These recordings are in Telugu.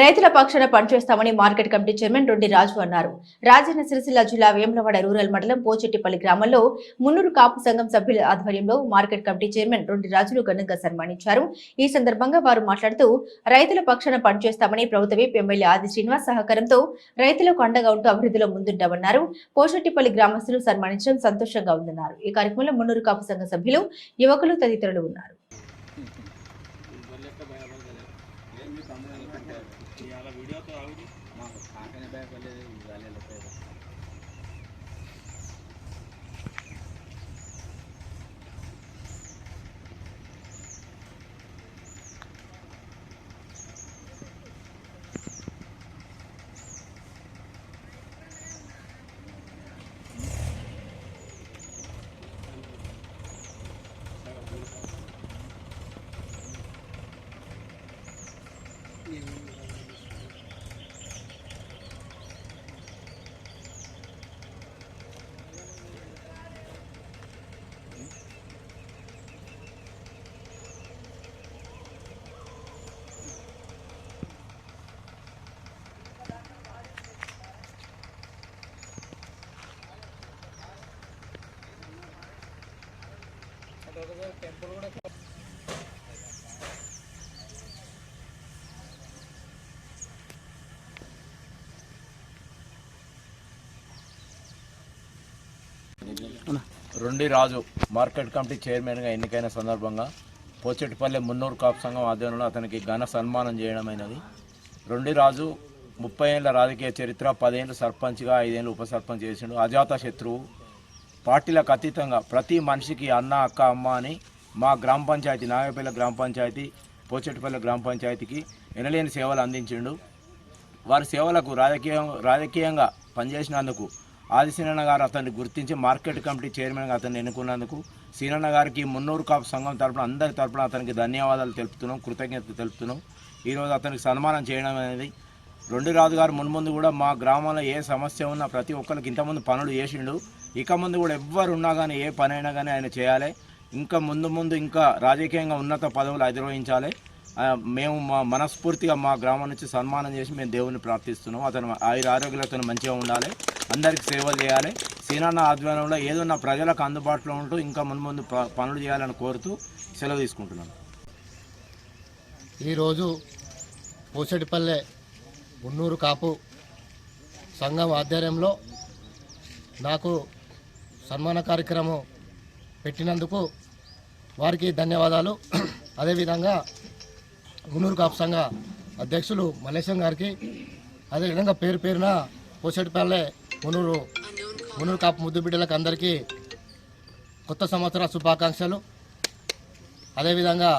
రైతుల పక్షాన పనిచేస్తామని market committee chairman Roddi Raju అన్నారు. రాజన్న సిరిసిల్ల జిల్లా వేములవాడ రూరల్ మండలం పోచెట్టిపల్లి గ్రామంలో మున్నూరు కాపు సంఘం సభ్యుల ఆధ్వర్యంలో మార్కెట్ కమిటీ చైర్మన్ రొడ్డి రాజును ఘనంగా సన్మానించారు. ఈ సందర్భంగా వారు మాట్లాడుతూ రైతుల పక్షాన పనిచేస్తామని ప్రభుత్వ విప్ ఎమ్మెల్యే ఆది శ్రీనివాస్ సహకారంతో రైతులకు అండగా ఉంటూ అభివృద్ధిలో ముందుంటామన్నారు. పోచెట్టిపల్లి గ్రామస్తులు సన్మానించడం సంతోషంగా ఉందన్నారు. ఈ కార్యక్రమంలో మున్నూరు కాపు సంఘ సభ్యులు యువకులు తదితరులు ఉన్నారు. वीडियो तो आओगी ना खाने बैग वाले वाले लोग రొండి రాజు మార్కెట్ కమిటీ చైర్మన్గా ఎన్నికైన సందర్భంగా పోచెట్టిపల్లె మున్నూరు కాపు సంఘం ఆధ్వర్యంలో అతనికి ఘన సన్మానం చేయడమైనది. రొండి రాజు ముప్పై ఏళ్ళ రాజకీయ చరిత్ర పదేళ్ళు సర్పంచ్గా ఐదేళ్ళు ఉప సర్పంచ్ చేసిండు. అజాత శత్రువు పార్టీలకు అతీతంగా ప్రతి మనిషికి అన్న అక్క అమ్మ అని మా గ్రామ పంచాయతీ నాగపల్లి గ్రామ పంచాయతీ పోచెట్టిపల్లె గ్రామ పంచాయతీకి ఎనలేని సేవలు అందించిండు. వారి సేవలకు రాజకీయం రాజకీయంగా పనిచేసినందుకు ఆదిశీనన్న గారు అతన్ని గుర్తించి మార్కెట్ కమిటీ చైర్మన్గా అతన్ని ఎన్నుకున్నందుకు సీనన్న గారికి మున్నూరు కాపు సంఘం తరపున అందరి తరపున అతనికి ధన్యవాదాలు తెలుపుతున్నాం కృతజ్ఞత తెలుపుతున్నాం. ఈరోజు అతనికి సన్మానం చేయడం అనేది రెండు రాజు గారు మున్ముందు కూడా మా గ్రామంలో ఏ సమస్య ఉన్నా ప్రతి ఒక్కరికి ఇంతకుముందు పనులు చేసిండు. ఇక ముందు కూడా ఎవ్వరు ఉన్నా కానీ ఏ పని అయినా కానీ ఆయన చేయాలి. ఇంకా ముందు ముందు ఇంకా రాజకీయంగా ఉన్నత పదవులు అధిరోహించాలి. మేము మా మనస్ఫూర్తిగా మా గ్రామం నుంచి సన్మానం చేసి మేము దేవుని ప్రార్థిస్తున్నాం. అతను ఆయుర ఆరోగ్యాలతో మంచిగా ఉండాలి. అందరికి సేవలు చేయాలి. సీనాన్న ఆధ్వర్యంలో ఏదన్నా ప్రజలకు అందుబాటులో ఉంటూ ఇంకా ముందు ముందు ప- పనులు చేయాలని కోరుతూ సెలవు తీసుకుంటున్నాను. ఈరోజు పూసటిపల్లె మున్నూరు కాపు సంఘం ఆధ్వర్యంలో నాకు సన్మాన కార్యక్రమం పెట్టినందుకు వారికి ధన్యవాదాలు. అదేవిధంగా మున్నూరు కాపు సంఘ అధ్యక్షులు మల్లేశం గారికి అదేవిధంగా పేరు పేరున పోసేటిపల్లె మున్నూరు మున్నూరు కాపు ముద్దు బిడ్డలకు అందరికీ కొత్త సంవత్సర శుభాకాంక్షలు. అదేవిధంగా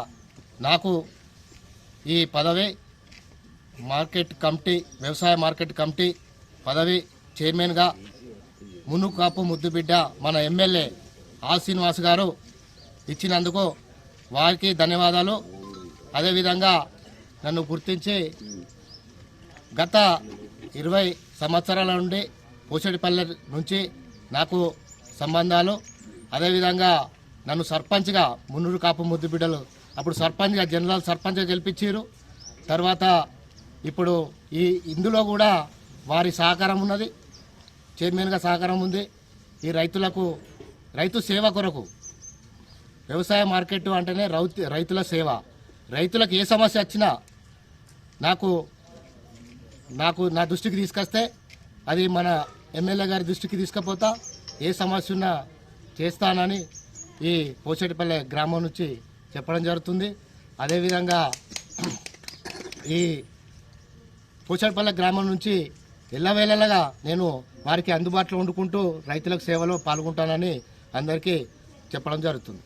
నాకు ఈ పదవి మార్కెట్ కమిటీ వ్యవసాయ మార్కెట్ కమిటీ పదవి చైర్మన్గా మునుకాపు ముద్దుబిడ్డ మన ఎమ్మెల్యే ఆ శ్రీనివాస్ గారు ఇచ్చినందుకు వారికి ధన్యవాదాలు. అదేవిధంగా నన్ను గుర్తించి గత ఇరవై సంవత్సరాల నుండి పూసడిపల్లె నుంచి నాకు సంబంధాలు. అదేవిధంగా నన్ను సర్పంచ్గా మున్నూరు కాపు ముద్దు బిడ్డలు అప్పుడు సర్పంచ్గా జనరల్ సర్పంచ్గా గెలిపించారు. తర్వాత ఇప్పుడు ఈ ఇందులో కూడా వారి సహకారం ఉన్నది చైర్మన్గా సహకారం ఉంది. ఈ రైతులకు రైతు సేవ కొరకు వ్యవసాయ మార్కెట్ అంటేనే రౌతు రైతుల సేవ. రైతులకు ఏ సమస్య వచ్చినా నాకు నాకు నా దృష్టికి తీసుకొస్తే అది మన ఎమ్మెల్యే గారి దృష్టికి తీసుకుపోతా. ఏ సమస్య ఉన్నా చేస్తానని ఈ పోచేటిపల్లె గ్రామం నుంచి చెప్పడం జరుగుతుంది. అదేవిధంగా ఈ పూచడిపల్లె గ్రామం నుంచి ఎల్లవేళలుగా నేను వారికి అందుబాటులో వండుకుంటూ రైతులకు సేవలో పాల్గొంటానని అందరికీ చెప్పడం జరుగుతుంది.